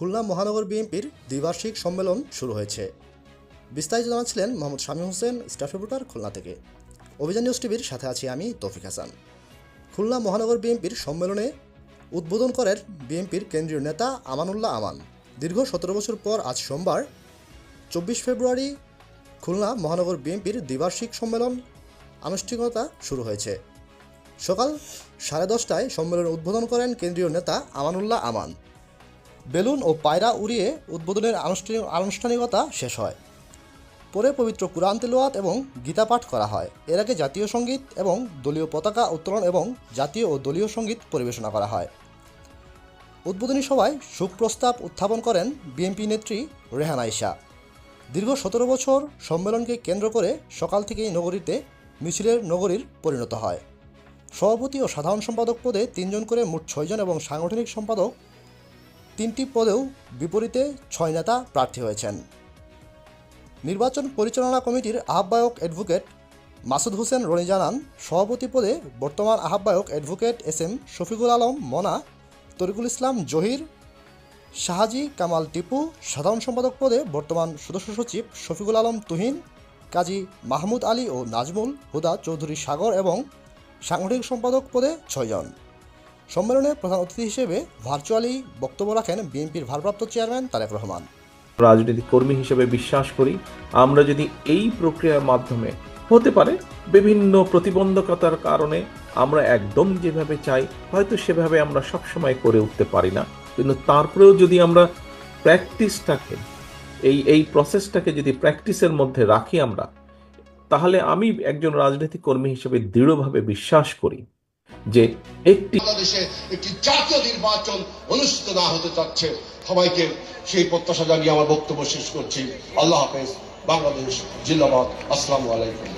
খুলনা মহানগর বিএনপির দ্বিবার্ষিক সম্মেলন শুরু হয়েছে। বিস্তারিত জানাচ্ছিলেন মোহাম্মদ শামী হোসেন, স্টাফ রিপোর্টার খুলনা থেকে। অভিযান নিউজ টিভির সাথে আছি আমি তৌফিক হাসান। খুলনা মহানগর বিএনপির সম্মেলনে উদ্বোধন করেন বিএনপির কেন্দ্রীয় নেতা আমানুল্লাহ আমান। দীর্ঘ সতেরো বছর পর আজ সোমবার, চব্বিশ ফেব্রুয়ারি, খুলনা মহানগর বিএনপির দ্বিবার্ষিক সম্মেলন আনুষ্ঠানিকতা শুরু হয়েছে। সকাল সাড়ে দশটায় সম্মেলনের উদ্বোধন করেন কেন্দ্রীয় নেতা আমানুল্লাহ আমান। বেলুন ও পায়রা উড়িয়ে উদ্বোধনের আনুষ্ঠানিক আনুষ্ঠানিকতা শেষ হয়। পরে পবিত্র কুরআন তেলোয়াত এবং গীতা পাঠ করা হয়। এর আগে জাতীয় সংগীত এবং দলীয় পতাকা উত্তোলন এবং জাতীয় ও দলীয় সংগীত পরিবেশনা করা হয়। উদ্বোধনী সভায় সুখ প্রস্তাব উত্থাপন করেন বিএনপি নেত্রী রেহানা ইশা দীর্ঘ সতেরো বছর সম্মেলনকে কেন্দ্র করে সকাল থেকেই নগরীতে মিছিলের নগরীর পরিণত হয়। সভাপতি ও সাধারণ সম্পাদক পদে তিনজন করে মোট ছয়জন এবং সাংগঠনিক সম্পাদক তিনটি পদেও বিপরীতে ছয় নেতা প্রার্থী হয়েছেন। নির্বাচন পরিচালনা কমিটির আহ্বায়ক অ্যাডভোকেট মাসুদ হোসেন রনি জানান, সভাপতি পদে বর্তমান আহ্বায়ক advocate S M Shafiqul Alam Mona, Tariqul Islam Zahir, Shahaji Kamal Tipu, সাধারণ সম্পাদক পদে বর্তমান সদস্য সচিব শফিকুল আলম তুহিন, কাজী মাহমুদ আলী ও নাজমুল হুদা চৌধুরী সাগর এবং সাংগঠনিক সম্পাদক পদে ছয়জন। সম্মেলনে প্রধান অতিথি হিসেবে ভার্চুয়ালি বক্তব্য রাখেন বিএনপির ভারপ্রাপ্ত চেয়ারম্যান তারেক রহমান। রাজনৈতিক কর্মী হিসেবে বিশ্বাস করি, আমরা যদি এই প্রক্রিয়ার মাধ্যমে হতে পারে, বিভিন্ন প্রতিবন্ধকতার কারণে আমরা একদম যেভাবে চাই, হয়তো সেভাবে আমরা সবসময় করে উঠতে পারি না। কিন্তু তারপরেও যদি আমরা প্র্যাকটিসটাকে, এই এই প্রসেসটাকে যদি প্র্যাকটিসের মধ্যে রাখি আমরা, তাহলে আমি একজন রাজনৈতিক কর্মী হিসেবে দৃঢ়ভাবে বিশ্বাস করি। যে একটি বাংলাদেশে একটি জাতীয় নির্বাচন অনুষ্ঠিত না হতে চাচ্ছে। সবাইকে সেই প্রত্যাশা জানিয়ে আমার বক্তব্য শেষ করছি। আল্লাহ হাফেজ। বাংলাদেশ জিন্দাবাদ। আসসালামু আলাইকুম।